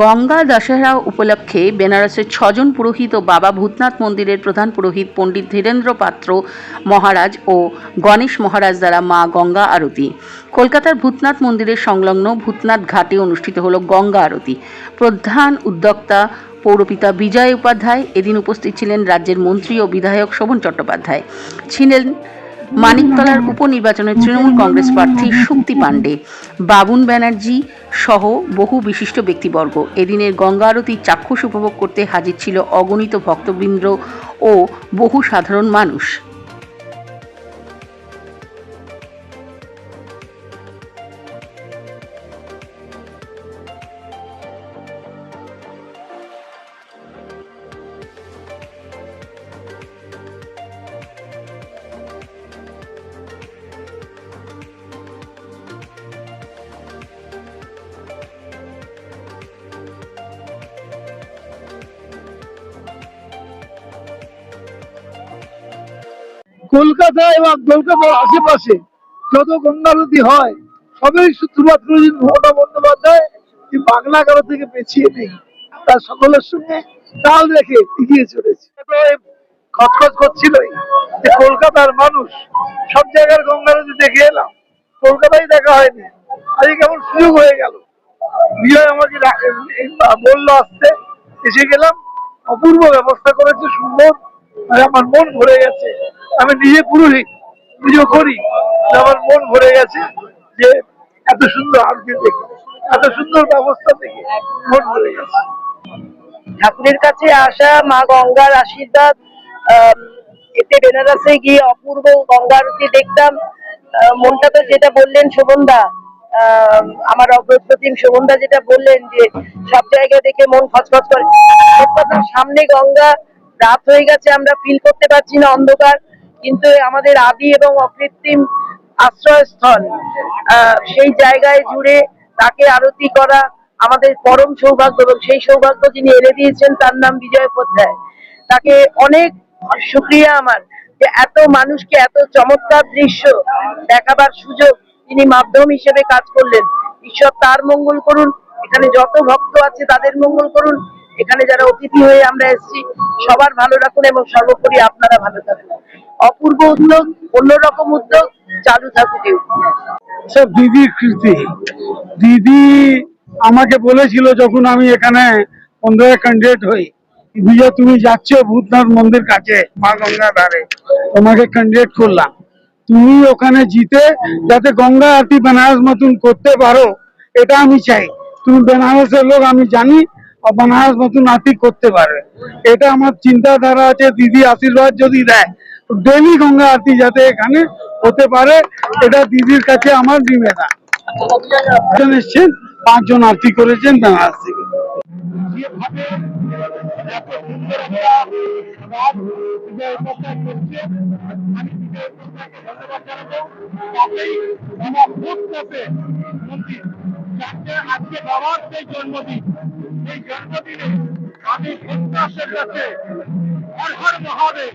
গঙ্গা দশেরা উপলক্ষে বেনারসের ছজন পুরোহিত ও বাবা ভূতনাথ মন্দিরের প্রধান পুরোহিত পণ্ডিত ধীরেন্দ্র পাত্র মহারাজ ও গণেশ মহারাজ দ্বারা মা গঙ্গা আরতি। কলকাতার ভূতনাথ মন্দিরের সংলগ্ন ভূতনাথ ঘাটে অনুষ্ঠিত হল গঙ্গা আরতি। প্রধান উদ্যোক্তা পৌরপিতা বিজয় উপাধ্যায় এদিন উপস্থিত ছিলেন রাজ্যের মন্ত্রী ও বিধায়ক শোভন চট্টোপাধ্যায়। ছিলেন মানিকতলার উপনির্বাচনে তৃণমূল কংগ্রেস প্রার্থী শুক্তি পাণ্ডে, বাবুন ব্যানার্জি সহ বহু বিশিষ্ট ব্যক্তিবর্গ। এদিনের গঙ্গা আরতি চাক্ষুষ উপভোগ করতে হাজির ছিল অগণিত ভক্তবৃন্দ ও বহু সাধারণ মানুষ। কলকাতায় এবং কলকাতার আশেপাশে যত গঙ্গা নদী হয়, সবই যে মমতা বন্দ্যোপাধ্যায় এই বাংলা কারও থেকে পেছিয়ে নেই? তার সকলের সঙ্গে তাল রেখে এগিয়ে চলেছে। খচখচ করছিলই যে কলকাতার মানুষ। সব জায়গার গঙ্গা নদী দেখে এলাম। কলকাতায় দেখা হয়নি। আজকে কেমন সুযোগ হয়ে গেল। বিজয় আমাকে বলল আসতে। এসে গেলাম। অপূর্ব ব্যবস্থা করেছে, সুন্দর। আর আমার মন ভরে গেছে। আমি নিজে পুরোহিত পুজো করি। আমার মন ভরে গেছে যে এত সুন্দর আরতি দেখে এত সুন্দর ব্যবস্থা দেখে মন ভরে গেছে। ঠাকুরের কাছে আসা মা গঙ্গার আশীর্বাদ এতে বেনারসে গিয়ে অপূর্ব গঙ্গা আরতি দেখতাম। মনটা তো যেটা বললেন শোভনদা আম, আমার অগ্রপ্রতিম শোভনদা যেটা বললেন যে সব জায়গায় দেখে মন খচখচ করে। সামনে গঙ্গা রাত হয়ে গেছে আমরা ফিল করতে পারছি না অন্ধকার। কিন্তু আমাদের আদি এবং অকৃত্রিম আশ্রয়স্থল সেই জায়গায় জুড়ে তাকে আরতি করা আমাদের পরম সৌভাগ্য এবং সেই সৌভাগ্য যিনি এনে দিয়েছেন তার নাম বিজয় উপাধ্যায়। তাকে অনেক শুক্রিয়া আমার যে এত মানুষকে এত চমৎকার দৃশ্য দেখাবার সুযোগ তিনি মাধ্যম হিসেবে কাজ করলেন। ঈশ্বর তার মঙ্গল করুন, এখানে যত ভক্ত আছে তাদের মঙ্গল করুন। এখানে যারা অতিথি হয়ে আমরা এসেছি, সবার ভালো রাখুন এবং সর্বোপরি আপনারা ভালো থাকুন। অপূর্ব উদ্যোগ, অন্যরকম উদ্যোগ, চালু থাকুক সব দিদির কৃতি। দিদি আমাকে বলেছিল যখন আমি এখানে পনেরো ক্যান্ডিডেট হই বিজয় তুমি যাচ্ছ ভূতনাথ মন্দির কাছে, মা গঙ্গা ধারে। তোমাকে ক্যান্ডিডেট করলাম। তুমি ওখানে জিতে, যাতে গঙ্গা আরতি বেনারস মতন করতে পারো, এটা আমি চাই। তুমি বেনারসের লোক, আমি জানি বেনারস মতন আরতি করতে পারবে এটা আমার চিন্তাধারা আছে, দিদি আশীর্বাদ যদি দেয় ডেলি গঙ্গা আরতি যাতে এখানে হতে পারে, এটা দিদির কাছে আমার নিবেদন। একজন এসছেন, পাঁচজন আরতি করেছেন বেনারস আজকে বাবার সেই জন্মদিন। এই জন্মদিনে আমি ভূতদাসের কাছে হর হর মহাদেব।